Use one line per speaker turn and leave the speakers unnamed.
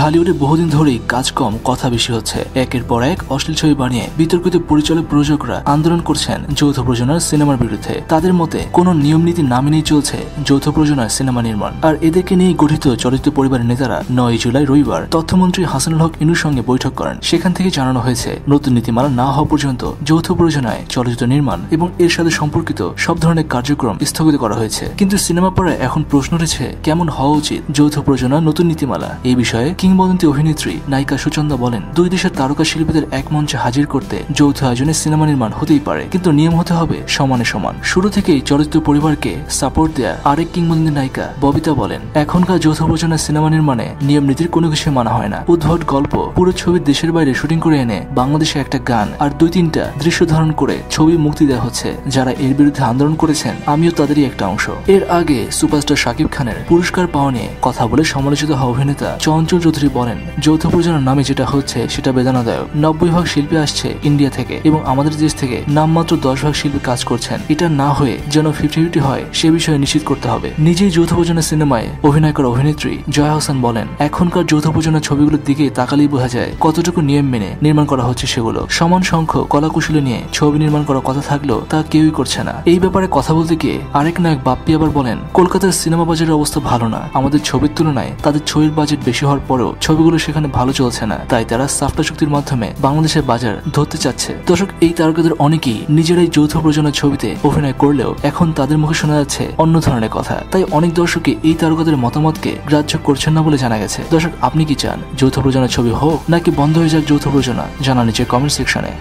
ঢালিউডে বহুদিন ধরেই কাজ কম, কথা বেশি হচ্ছে। একের পর এক অশ্লীল ছবি বানিয়ে বিতর্কিত পরিচালক প্রযোজকরা আন্দোলন করছেন যৌথ প্রযোজনার সিনেমার বিরুদ্ধে। তাদের মতে, কোনো নিয়ম নীতি না মেনেই চলছে যৌথ প্রযোজনার সিনেমা নির্মাণ। আর এদেরকে নিয়ে গঠিত চলচ্চিত্র পরিবারের নেতারা নয় জুলাই রবিবার তথ্যমন্ত্রী হাসানুল হক ইনুর সঙ্গে বৈঠক করেন। সেখান থেকে জানানো হয়েছে, নতুন নীতিমালা না হওয়া পর্যন্ত যৌথ প্রযোজনায় চলচ্চিত্র নির্মাণ এবং এর সাথে সম্পর্কিত সব ধরনের কার্যক্রম স্থগিত করা হয়েছে। কিন্তু সিনেমা পড়ায় এখন প্রশ্ন উঠেছে, কেমন হওয়া উচিত যৌথ প্রযোজনার নতুন নীতিমালা? এই বিষয়ে কিংবদন্তি অভিনেত্রী নায়িকা সুচন্দা বলেন, দুই দেশের তারকা শিল্পীদের এক মঞ্চে হাজির করতে যৌথ আয়োজনে সিনেমা নির্মাণ হতেই পারে, কিন্তু নিয়ম হতে হবে সমানে সমান। শুরু থেকেই চলচ্চিত্র পরিবারকে সাপোর্ট দেয়া আরেক কিংবদন্তি নায়িকা ববিতা বলেন, এখনকার যৌথ প্রযোজনার সিনেমা নির্মাণে নিয়ম নীতির কোনো কিছু মানা হয় না। উদ্ভট গল্প, পুরো ছবি দেশের বাইরে শুটিং করে এনে বাংলাদেশে একটা গান আর দুই তিনটা দৃশ্য ধারণ করে ছবি মুক্তি দেওয়া হচ্ছে, যারা এর বিরুদ্ধে আন্দোলন করেছেন, আমিও তাদেরই একটা অংশ। এর আগে সুপারস্টার শাকিব খানের পুরস্কার পাওয়া নিয়ে কথা বলে সমালোচিত হওয়া অভিনেতা চঞ্চল চৌধুরী বলেন, যৌথ প্রযোজনার নামে যেটা হচ্ছে সেটা বেদনাদায়ক। নব্বই ভাগ শিল্পী আসছে ইন্ডিয়া থেকে এবং আমাদের দেশ থেকে নামমাত্র দশ ভাগ শিল্পী কাজ করছেন। এটা না হয়ে যেন ফিফটি ফিফটি হয়, সে বিষয়ে নিশ্চিত করতে হবে। নিজেই যৌথ প্রযোজনা সিনেমায় অভিনয় করা অভিনেত্রী জয়া হোসেন বলেন, এখনকার যৌথ প্রযোজনা ছবিগুলোর দিকে তাকালেই বোঝা যায় কতটুকু নিয়ম মেনে নির্মাণ করা হচ্ছে সেগুলো। সমান সংখ্যক কলাকুশলী নিয়ে ছবি নির্মাণ করার কথা থাকলেও তা কেউই করছে না। এই ব্যাপারে কথা বলতে গিয়ে আরেক নায়ক বাপ্পি আবার বলেন, কলকাতার সিনেমা বাজারের অবস্থা ভালো না। আমাদের ছবির তুলনায় তাদের ছবির বাজেট বেশি হওয়ার পরেও ছবিগুলো সেখানে ভালো চলছে না। তাই তারা সাফটা চুক্তির মাধ্যমে বাংলাদেশের বাজার ধরতে চাচ্ছে। দর্শক, এই তারকাদের অনেকেই নিজেরাই যৌথ প্রযোজনা ছবিতে অভিনয় করলেও এখন তাদের মুখে শোনা যাচ্ছে অন্য ধরনের কথা। তাই অনেক দর্শকই এই তারকাদের মতামতকে গ্রাহ্য করছেন না বলে জানা গেছে। দর্শক, আপনি কি চান? যৌথ প্রযোজনা ছবি হোক নাকি বন্ধ হয়ে যাক যৌথ প্রযোজনা? জানা নিচে কমেন্ট সেকশনে।